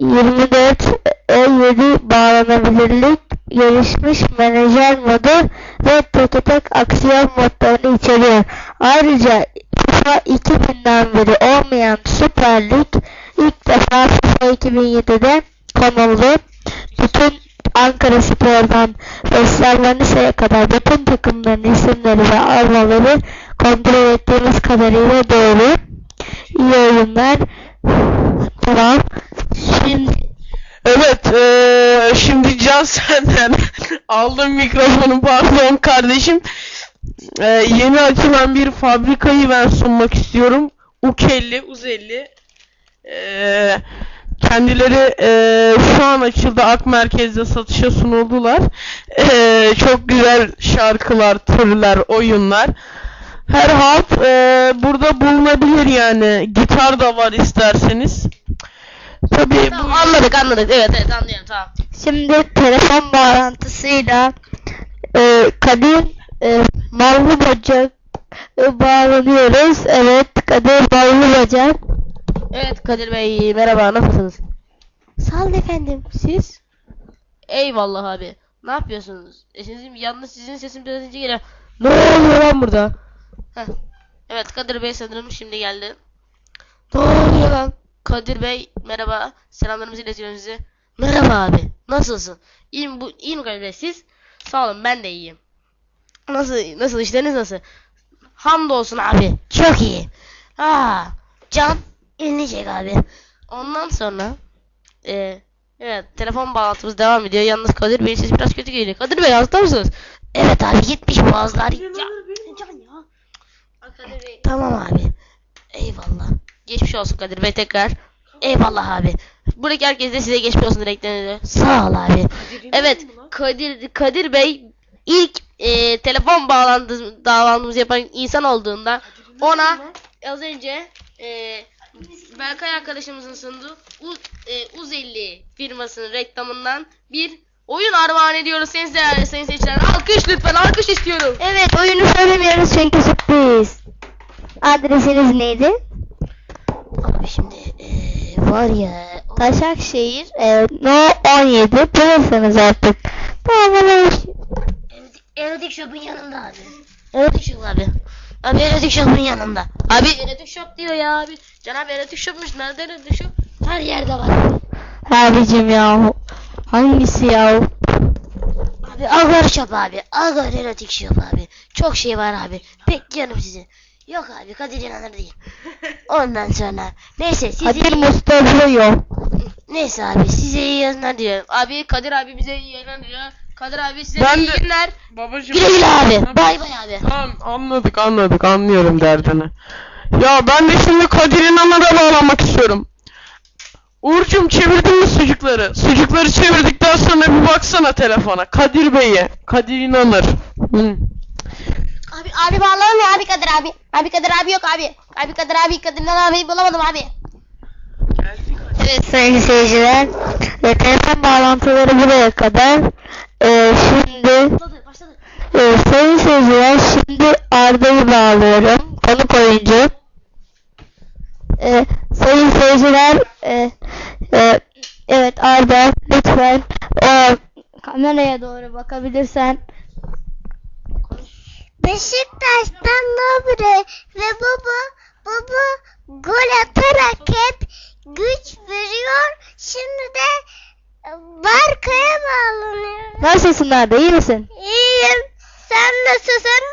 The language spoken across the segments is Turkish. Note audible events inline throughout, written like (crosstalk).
24 E7 bağlanabilirlik, gelişmiş menajer modu ve tek tek aksiyon modlarını içeriyor. Ayrıca FIFA 2000'den beri olmayan Süper Lig ilk defa FIFA 2007'de konuldu. Bütün Ankara Spor'dan Vestel Manisa'ya kadar bütün takımların isimleri ve armaları kontrol ettiğimiz kadarıyla doğru. İyi oyunlar. Tamam. Şimdi Evet, eee, şimdi Can senden (laughs) aldım mikrofonu pardon kardeşim. Eee, yeni açılan bir fabrikayı ben sunmak istiyorum. Ukelli, Uzelli. Eee, kendileri eee, şu an açıldı. Ak Merkez'de satışa sunuldular. Eee, çok güzel şarkılar, türler, oyunlar. Her halt eee, burada bulunabilir yani. Gitar da var isterseniz. Tabii Tamam, bu anladık anladık. Evet evet anlıyorum tamam. Şimdi telefon bağlantısıyla e, Kadir e, Mallı Bacak e, bağlanıyoruz. Evet Kadir Mallı Bacak. Evet Kadir Bey merhaba nasılsınız? Sağ olun efendim. Siz? Eyvallah abi. Ne yapıyorsunuz? E, sizin yalnız sizin sesim biraz ince geliyor. Ne oluyor lan burada? Heh. Evet Kadir Bey sanırım şimdi geldi. Ne oluyor lan? Kadir Bey merhaba. Selamlarımızı iletiyorum size. Merhaba abi. Nasılsın? İyiyim bu iyiyim Kadir Bey siz? Sağ olun ben de iyiyim. Nasıl nasıl işleriniz nasıl? Hamdolsun abi. Çok iyi. Aa, Can elini çek abi. Ondan sonra e, evet telefon bağlantımız devam ediyor. Yalnız Kadir Bey'in sesi biraz kötü geliyor. Kadir Bey hasta mısınız? Evet abi gitmiş boğazlar. Can, Can ya. Kadir Bey. Tamam abi. Geçmiş olsun Kadir Bey tekrar. Eyvallah abi. Buradaki herkes de size geçmiş olsun dileklerini. Sağ ol abi. Evet Kadir Kadir Bey ilk e, telefon bağlantımız bağlantımızı yapan insan olduğunda ona az önce e, Berkay arkadaşımızın sunduğu U, e, Uzelli firmasının reklamından bir oyun armağan ediyoruz sayın, seyirciler, sayın seyirciler. Alkış lütfen alkış istiyorum. Evet oyunu söylemiyoruz çünkü sürpriz. Adresiniz neydi? Abi şimdi e, var ya Taşakşehir e, No 17 bulursunuz artık. Tamam olur. Erotik Shop'un yanında abi. Erotik Shop abi. Abi Erotik Shop'un yanında. Abi Erotik Shop diyor ya abi. Can abi Erotik Shop'muş. Nerede Erotik Shop? Her yerde var. Abicim ya. Hangisi ya? Abi Agar Shop abi. Agar Erotik Shop abi. Çok şey var abi. Bekliyorum sizi. Yok abi Kadir inanır değil. (laughs) Ondan sonra. Neyse size Kadir Mustafa yok. Neyse abi size iyi yayınlar diyorum. Abi Kadir abi bize iyi yayınlar diyor. Kadir abi size Ben iyi de- günler. babacım. Güle güle abi. Bay bay abi. Tamam anladık anladık anlıyorum derdini. Ya ben de şimdi Kadir İnanır'a bağlanmak istiyorum. Uğur'cum çevirdin mi sucukları? Sucukları çevirdikten sonra bir baksana telefona. Kadir Bey'e. Kadir İnanır. Hı. Abi abi bağlanmıyor abi Kadir abi. Abi Kadir abi yok abi. Abi Kadir abi Kadir abi bulamadım abi. Evet sayın seyirciler. E, telefon bağlantıları buraya kadar. E, şimdi Başladı başladı. e, sayın seyirciler şimdi Arda'yı bağlıyorum. Konuk oyuncu. E, sayın seyirciler e, e, evet Arda lütfen o kameraya doğru bakabilirsen. Beşiktaş'tan Nobre ve baba baba gol atarak hep güç veriyor. Şimdi de Barka'ya bağlanıyor. Nasılsın Arda iyi misin? İyiyim. Sen nasılsın?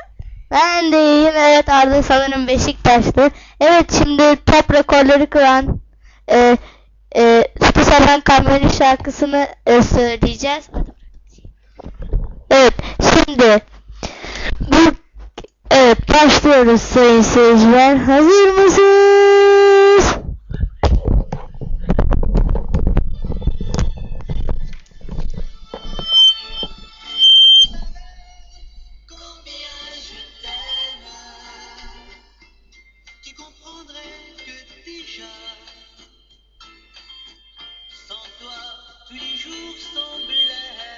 Ben de iyiyim. Evet Arda sanırım Beşiktaş'tı. Evet şimdi top rekorları kıran e, e, Sütü Seven Kamyon'un şarkısını e, söyleyeceğiz. Evet şimdi bu Podcast Sem Sezver hazır mısınız? Sans toi, tous les jours semblaient